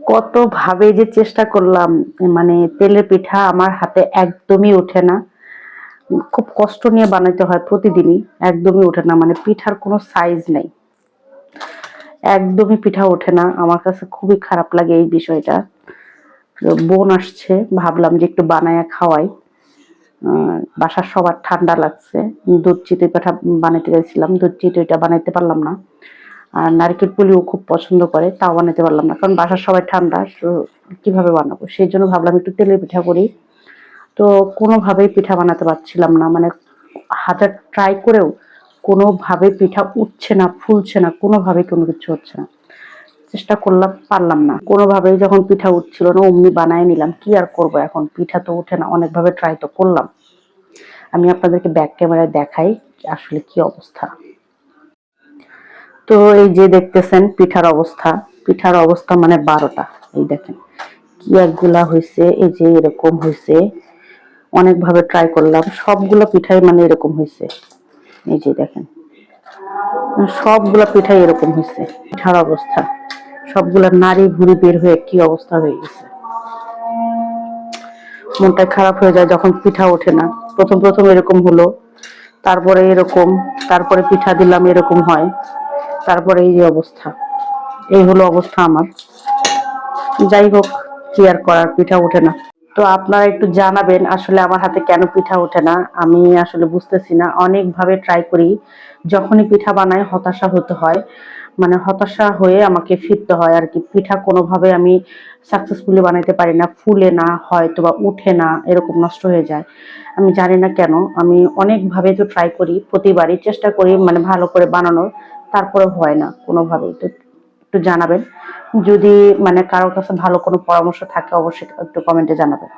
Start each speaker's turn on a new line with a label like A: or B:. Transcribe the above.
A: কতভাবে যে চেষ্টা করলাম মানে তেলের পিঠা আমার হাতে একদমই ওঠে না। খুব কষ্ট নিয়ে বানাইতে হয় প্রতিদিনই, একদমই ওঠে না মানে পিঠার কোনো সাইজ নেই। একদমই পিঠা ওঠে না, আমার কাছে খুবই খারাপ লাগে এই বিষয়টা। বোন আসছে, ভাবলাম যে একটু বানায়া খাওয়াই। বাসার সবার ঠান্ডা লাগছে, দুধ চিতই পিঠা বানাইতে চাইছিলাম দুধ চিতইটা বানাইতে পারলাম না। আর নারকেল পুলিও খুব পছন্দ করে, তাও বানাতে পারলাম না। কারণ বাসার সবাই ঠান্ডা কীভাবে বানাবো? সেই জন্য ভাবলাম একটু তেলের পিঠা করি। তো কোনোভাবেই পিঠা বানাতে পারছিলাম না। মানে হাজার ট্রাই করেও কোনোভাবে পিঠা উঠছে না, ফুলছে না কোনোভাবে কোনো কিছু হচ্ছে না। চেষ্টা করলাম, পারলাম না। কোনোভাবেই যখন পিঠা উঠছিল না, অমনি বানায় নিলাম। কি আর করব এখন? পিঠা তো উঠে না, অনেকভাবে ট্রাই তো করলাম। আমি আপনাদেরকে ব্যাক ক্যামেরায় দেখাই আসলে কি অবস্থা। তো এই যে দেখতেছেন, পিঠার অবস্থা। পিঠার অবস্থা মানে বারোটা। এই দেখেন কি একগুলা হয়েছে এই যে এরকম হয়েছে অনেকভাবে ট্রাই করলাম। সবগুলো পিঠাই মানে এরকম হয়েছে এই যে দেখেন। সবগুলা পিঠাই এরকম হয়েছে পিঠার অবস্থা। সবগুলা নারী ভুড়ি বের হয়ে কি অবস্থা হয়ে গেছে। মনটা খারাপ হয়ে যায় যখন পিঠা ওঠে না। প্রথম প্রথম এরকম হলো। তারপরে এরকম। তারপরে পিঠা দিলাম এরকম হয়। তারপরে এই যে অবস্থা। এই হলো অবস্থা আমার। যাই হোক, কি আর করার, পিঠা ওঠে না। তো আপনারা একটু জানাবেন আসলে আমার হাতে কেন পিঠা ওঠে না? আমি আসলে বুঝতেছি না। অনেকভাবে ট্রাই করি। যখনই পিঠা বানাই, হতাশা হতে হয়। মানে হতাশা হয়ে আমাকে ফিরতে হয় আর কি। পিঠা কোনোভাবে আমি সাকসেসফুলি বানাইতে পারি না। ফুলে না হয়তো বা উঠে না, এরকম নষ্ট হয়ে যায়। আমি জানি না কেন। আমি অনেকভাবে তো ট্রাই করি, প্রতিবারই চেষ্টা করি মানে ভালো করে বানানোর। তারপরে হয় না, কোনোভাবে। একটু একটু জানাবেন। যদি মানে কারোর কাছে ভালো কোনো পরামর্শ থাকে, অবশ্যই একটু কমেন্টে জানাবেন।